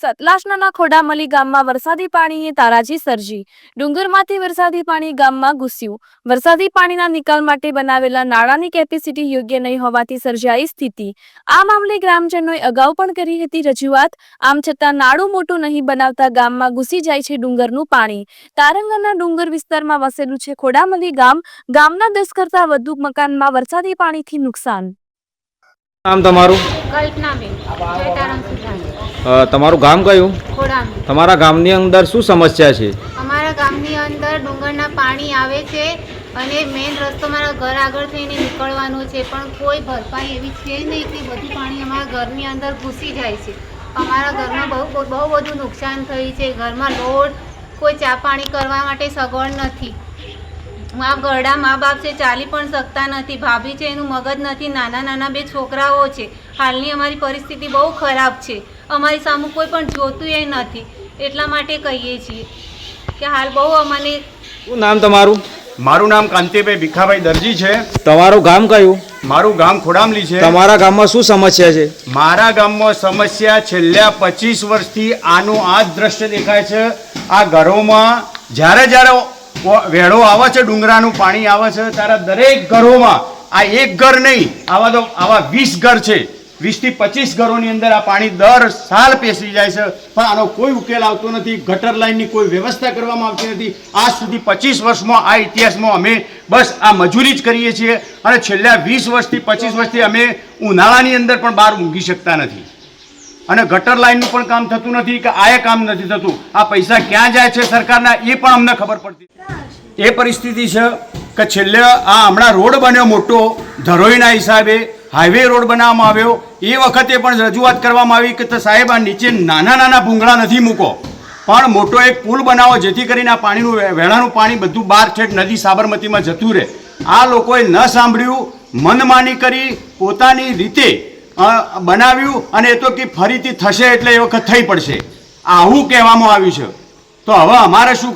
સતલાસના ખોડામલી ગામમાં વરસાદી પાણીએ તારાજી સર્જી. ડુંગરમાંથી વરસાદી પાણી ગામમાં ઘૂસ્યું. વરસાદી પાણીના નિકાલ માટે બનાવેલા નાળાની કેપેસિટી યોગ્ય નહીં હોવાથી સર્જાઈ સ્થિતિ. આ મામલે ગ્રામજનોએ અગાઉ પણ કરી હતી રજૂઆત. આમ છતાં નાળું મોટું નહીં બનાવતા ગામમાં ઘૂસી જાય છે ડુંગરનું પાણી. તારંગાના ડુંગર વિસ્તારમાં વસેલું છે ખોડામલી ગામ. ગામના દસ કરતાં વધુ મકાનમાં વરસાદી પાણીથી નુકસાન. નામ તમારું? કલ્પનાબેન. તમારું ગામ કયું? તમારા ગામની અંદર શું સમસ્યા છે? અમારા ગામની અંદર ડુંગરના પાણી આવે છે અને મેઇન રસ્તો મારા ઘર આગળ થઈને નીકળવાનો છે પણ કોઈ ભરપાઈ એવી છે નહીં કે બધું પાણી અમારા ઘરની અંદર ઘૂસી જાય છે. અમારા ઘરમાં બહુ બહુ બહુ બધું નુકસાન થયું છે ઘરમાં લોટ કોઈ ચા પાણી કરવા માટે સગવડ નથી. મા ઘરડા મા બાપ છે ચાલી પણ શકતા નથી. ભાભી છે એનું મગજ નથી. નાના નાના બે છોકરાઓ છે. હાલની અમારી પરિસ્થિતિ બહુ ખરાબ છે. અમારી સામું કોઈ પણ જોતું એ નથી. એટલા માટે કહીએ છીએ કે હાલ બહુ અમને શું નામ તમારું? મારું નામ કાંતિભાઈ ભીખાભાઈ દરજી છે. તમારું ગામ કયું? મારું ગામ ખોડામલી છે. તમારા ગામમાં શું સમસ્યા છે? મારા ગામમાં સમસ્યા છેલ્લા પચીસ વર્ષથી આનું આ જ દ્રશ્ય દેખાય છે. આ ઘરોમાં જ્યારે જ્યારે વેળો આવે છે, ડુંગરાનું પાણી આવે છે. ત્યારે દરેક ઘરોમાં આ એક ઘર નહીં, આવા તો આવા વીસ ઘર છે. વીસથી પચીસ ઘરોની અંદર આ પાણી દર સાલ પેસી જાય છે. પણ આનો કોઈ ઉકેલ આવતો નથી. ગટર લાઇનની કોઈ વ્યવસ્થા કરવામાં આવતી નથી. આજ સુધી પચીસ વર્ષમાં આ ઇતિહાસમાં અમે બસ આ મજૂરી જ કરીએ છીએ. અને છેલ્લા વીસ વર્ષથી પચીસ વર્ષથી અમે ઉનાળાની અંદર પણ બહાર ઊંઘી શકતા નથી. અને ગટર લાઇનનું પણ કામ થતું નથી કે આ કામ નથી થતું. આ પૈસા ક્યાં જાય છે સરકારના એ પણ અમને ખબર પડતી. એ પરિસ્થિતિ છે કે છેલ્લે આ હમણાં રોડ બન્યો મોટો, ધરોઈના હિસાબે હાઈવે રોડ બનાવવામાં આવ્યો. એ વખતે પણ રજૂઆત કરવામાં આવી કે સાહેબ આ નીચે નાના નાના ભૂંગળા નથી મૂકો. પણ મોટો એક પુલ બનાવો જેથી કરીને આ પાણીનું વેળાનું પાણી બધું બહાર ઠેઠ નદી સાબરમતીમાં જતું રહે. આ લોકોએ ન સાંભળ્યું, મનમાની કરી પોતાની રીતે બનાવ્યું અને એ તો કે ફરીથી થશે એટલે એ વખત થઈ પડશે. આવું કહેવામાં આવ્યું છે. તો હવે અમારે શું